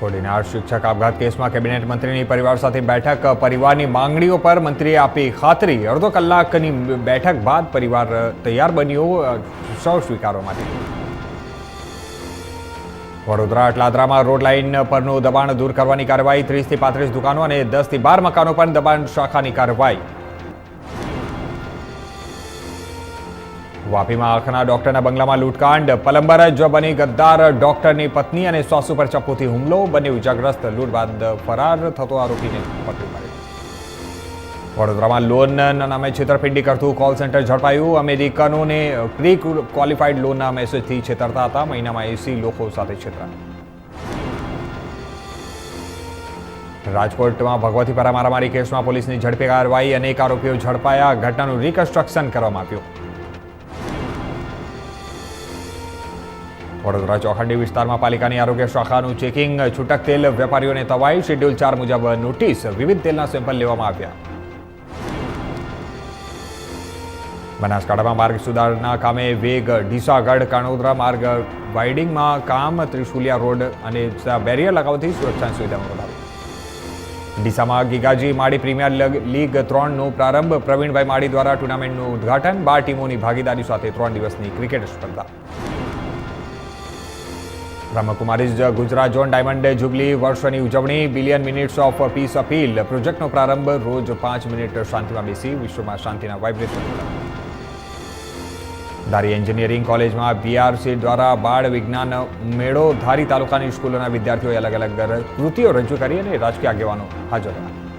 કોડીનાર શિક્ષક આપઘાત કેસમાં કેબિનેટ મંત્રીની પરિવાર સાથે બેઠક, પરિવારની માંગણીઓ પર મંત્રીએ આપી ખાતરી. અડધો કલાકની બેઠક બાદ પરિવાર તૈયાર બન્યો સૌ સ્વીકારવા માટે. વડોદરા અટલાદરામાં રોડ લાઇન પરનું દબાણ દૂર કરવાની કાર્યવાહી, ત્રીસથી પાંત્રીસ દુકાનો અને દસથી બાર મકાનો પર દબાણ શાખાની કાર્યવાહી. વાપીમાં આંખના ડોક્ટરના બંગલામાં લૂંટકાંડ. પલંબર જ બની ગદ્દાર ડોક્ટરની પત્ની અને સાસુ પર ચપ્પુથી હુમલો. બંને ઇજાગ્રસ્ત લૂંટ બાદ ફરાર થતો આરોપીને પકડી પાડ્યો. વડોદરામાં લોનના નામે છેતરપિંડી કરતું કોલ સેન્ટર ઝડપાયું. અમેરિકનોને પ્રી ક્વોલિફાઈડ લોનના મેસેજથી છેતરતા હતા. મહિનામાં એસી લોકો સાથે છેતરાયા રાજકોટમાં ભગવતીપરા મારામારી કેસમાં પોલીસની ઝડપી કાર્યવાહી. અનેક આરોપીઓ ઝડપાયા. ઘટનાનું રિકન્સ્ટ્રક્શન કરવામાં આવ્યું. વડોદરા ચોખંડી વિસ્તારમાં પાલિકાની આરોગ્ય શાખાનું ચેકિંગ, છૂટક તેલ, વેપારીઓને તવાઈ, શેડ્યુલ ચાર મુજબ નોટિસ, વિવિધ તેલના સેમ્પલ લેવામાં આવ્યા. બનાસકાંઠામાં માર્ગ સુધારના કામે વેગ, ડીસાગઢ, કાણોદરા માર્ગ વાઇડિંગમાં કામ, ત્રિશુલિયા રોડ અને બેરિયર લગાવવાથી સુરક્ષાની સુવિધામાં વધારો. ડીસામાં ગીગાજી માળી પ્રીમિયર લીગ ત્રણનો પ્રારંભ, પ્રવીણભાઈ માળી દ્વારા ટુર્નામેન્ટનું ઉદ્ઘાટન, બાર ટીમોની ભાગીદારી સાથે ત્રણ દિવસની ક્રિકેટ સ્પર્ધા. Brahmakumaris Gujarat zone diamond jubilee વર્ષની ઉજવણી billion minutes of peace appeal પ્રોજેક્ટનો પ્રારંભ રોજ પાંચ મિનિટ શાંતિમાં બેસી વિશ્વમાં શાંતિના વાઇબ્રેશન ધારી એન્જિનિયરિંગ કોલેજમાં બીઆરસી દ્વારા બાળ વિજ્ઞાન મેળો ધારી તાલુકાની સ્કૂલોના વિદ્યાર્થીઓએ અલગ અલગ કૃતિઓ રજૂ કરી અને રાજકીય આગેવાનો હાજર રહ્યા.